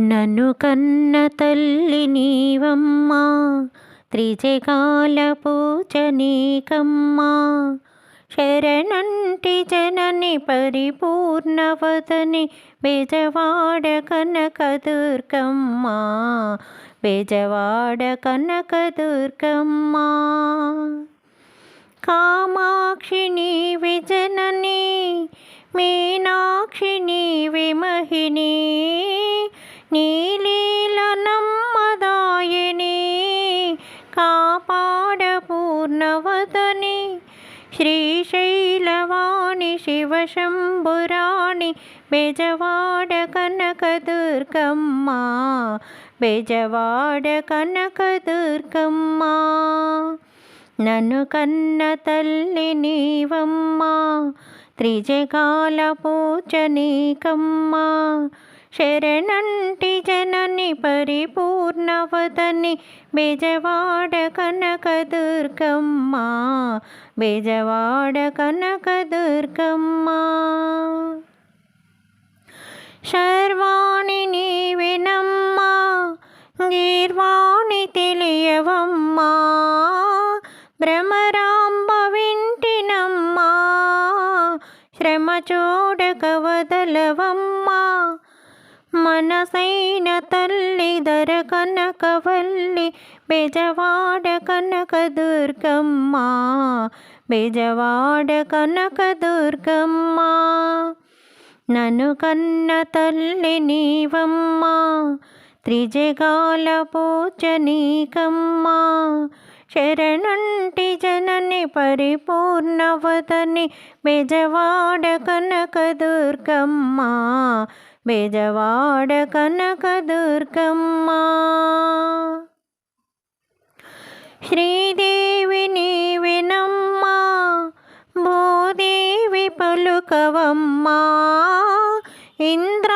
నన్ను కన్న తల్లి నీవమ్మా త్రిజకాల పూజనీకమ్మా శరణంటి జనని పరిపూర్ణవదని బెజవాడ కనకదుర్గమ్మా బెజవాడ కనకదుర్గమ్మా. కామాక్షి విజనని జనని విమ పూర్ణవదని శ్రీశైలవాణి శివశంభురాణి బెజవాడ కనకదుర్గమ్మ బెజవాడ కనకదుర్గమ్మ నన్ను కన్న తల్లి నీవమ్మా త్రిజగాల పూజనీకమ్మా శరణంటి జనని పరిపూర్ణవదని బెజవాడ కనకదుర్గమ్మ బెజవాడ కనకదుర్గమ్మ శర్వాణి నీవినమ్మా గీర్వాణి తెలియవమ్మా. భ్రమరాంబ వింటినమ్మా శ్రమ చూడక వదలవమ్మా. మనసైన తల్లి ధర కనకవల్లి బెజవాడ కనక దుర్గమ్మ బెజవాడ కనక దుర్గమ్మ. నన్ను కన్న తల్లి నీవమ్మ త్రిజగాల పూజనీకమ్మా శరణంటి జనని పరిపూర్ణవదని బెజవాడ కనకదుర్గమ్మ బెజవాడ కనకదుర్గమ్మ శ్రీదేవి నీవినమ్మా భూదేవి పలుకవమ్మా ఇంద్ర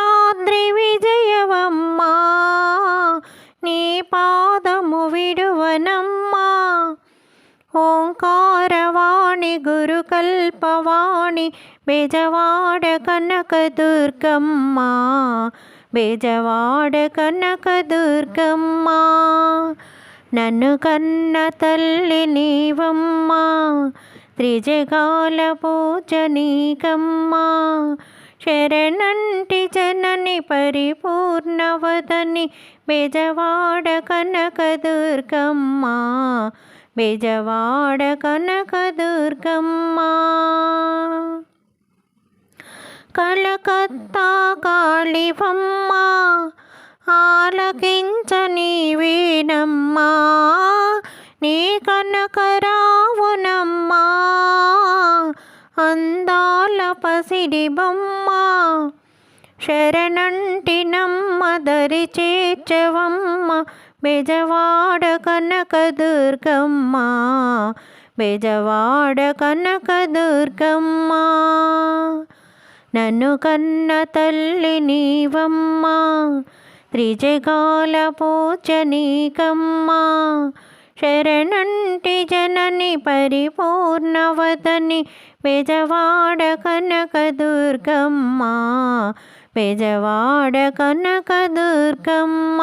ఓంకారవాణి గురుకల్పవాణి బెజవాడ కనకదుర్గమ్మ బెజవాడ కనకదుర్గమ్మ నన్ను కన్న తల్లి నీవమ్మ త్రిజగాల పూజనీకమ్మా శరణంటి జనని పరిపూర్ణవదని బెజవాడ కనకదుర్గమ్మ బెజవాడ కనకదుర్గమ్మ కలకత్తా కాళివమ్మ ఆలకించని వీణమ్మా. నీ కనకరావునమ్మా అందాల పసిడి బొమ్మ. శరణంటినమ్మ దరి చేర్చవమ్మ. బెజవాడ కనకదుర్గమ్మ బెజవాడ కనకదుర్గమ్మ నన్ను కన్న తల్లి నీవమ్మ త్రిజగాల పూజనీకమ్మా శరణంటి జనని పరిపూర్ణవదని పెజవాడ కనక దుర్గమ్మ పెజవాడ కనక దుర్గమ్మ.